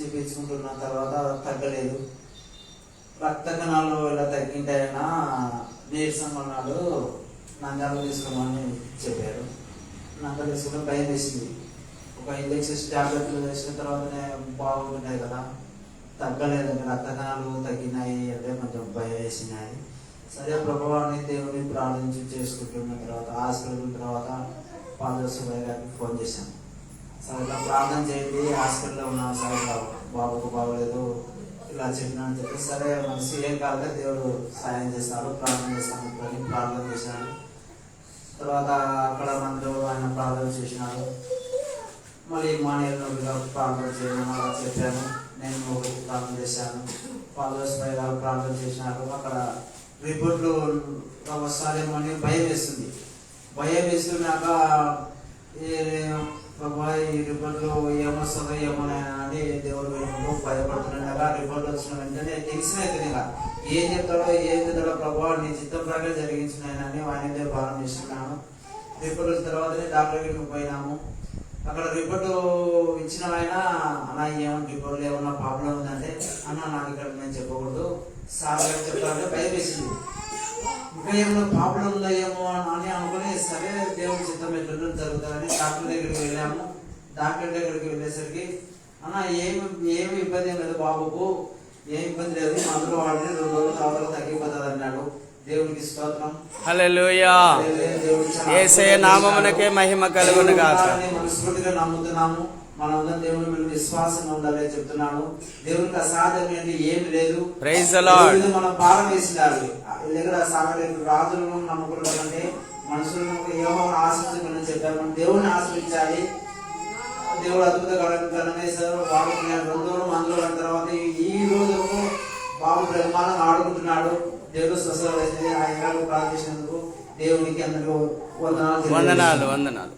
చూపించుకుంటున్న తర్వాత తగ్గలేదు. రక్త కణాలు ఇలా తగ్గింటాయన నీరసం అన్నాడు నందాలు తీసుకోమని చెప్పారు. నంగాలు తీసుకుంటే భయం వేసింది. ఒక ఇంజక్షన్స్ టాబ్లెట్లు వేసిన తర్వాతనే బాగుంటున్నాయి కదా. తగ్గలేదు రక్త కణాలు తగ్గినాయి అంటే కొంచెం భయం వేసినాయి. సరే ప్రభావాన్ని దేవుని ప్రార్థించి చేసుకుంటున్న తర్వాత హాస్పిటల్ తర్వాత పాదర్శుభయ్య గారికి ఫోన్ చేశాను. సరే ఇలా ప్రార్థన చేయండి హాస్పిటల్లో ఉన్నా సరే బాబు బాబుకు బాగోలేదు ఇలా చెప్పినా అని చెప్పి సరే మన సీఎం కాదు దేవుడు సాయం చేస్తారు ప్రార్థన చేస్తాను అని ప్రార్థన చేశాను. తర్వాత అక్కడ మందిలో ఆయన ప్రార్థన చేసినారు. మళ్ళీ మానేరుగా ప్రార్థన చేయడం అలా చెప్పాను. నేను ప్రార్థన చేశాను. పాదోస్పై గారు ప్రార్థన చేసినారు. అక్కడ రిపోర్ట్లు వస్తారేమో అని భయం వేస్తుంది భయం వేస్తున్నాక ప్రభా ఈ రిపోర్ట్లు ఏమొస్తుందో ఏమో అని దేవుడు భయపడుతున్నాడు. భయపడుతుండగా రిపోర్ట్ వచ్చిన వెంటనే తెలిసిన అవుతుంది ఏం చెప్తాడో ఏం చెప్తాడో ప్రభావ నీ చిత్తం ప్రకారం జరిగించినాయనని ఆయన మీద భారం చేస్తున్నాను. రిపోర్ట్ వచ్చిన తర్వాతనే డాక్టర్ దగ్గరికి పోయినాము. అక్కడ రిపోర్ట్ ఇచ్చిన ఆయన అన్న ఏమన్నా రిపోర్ట్ ఏమన్నా ప్రాబ్లం ఉందంటే అన్న నాకు ఇక్కడ నేను చెప్పకూడదు. సార్ గారు చెప్తారంటే భయం వేసింది ఇంకా ఏమైనా ప్రాబ్లం ఉందో అని అనుకుని సరే దేవుడి చిత్తం ఎట్లా జరుగుతుందని డాక్టర్ దగ్గరికి వెళ్ళాము. డాక్టర్ దగ్గరికి వెళ్ళేసరికి అన్న ఏమి ఏమి ఇబ్బంది ఏం లేదు బాబుకు. ఏం ఇబ్బంది లేదు. మందులు వాడితే రెండు రోజులు తర్వాత చాలా యేసయ్య నామమునకే మహిమ కలుగును గాక మనస్ఫూర్తిగా నమ్ముతున్నాము. మనమందరం దేవుని మీద విశ్వాసంగా ఉండాలని చెప్తున్నాను దేవునికి అసాధ్యమైనది ఏమి లేదు. మీద మనం భారం వేసిండాలి దగ్గర సాగలేదు రాజులను నమ్ముకుంటామంటే మనుషులను ఏమో ఆశ్రయించమని చెప్పారు. మనం దేవుని ఆశ్రయించాలి దేవుడు అద్భుత గణేశారు బాబు రెండు రోజులు మందులు తర్వాత ఈ రోజు బాబు బ్రహ్మాండంగా ఆడుకుంటున్నాడు. దేవుడు స్వస్థత ఆయన ప్రార్థించినందుకు దేవునికి అందరూ వందనాలు వందనాలు వందనాలు.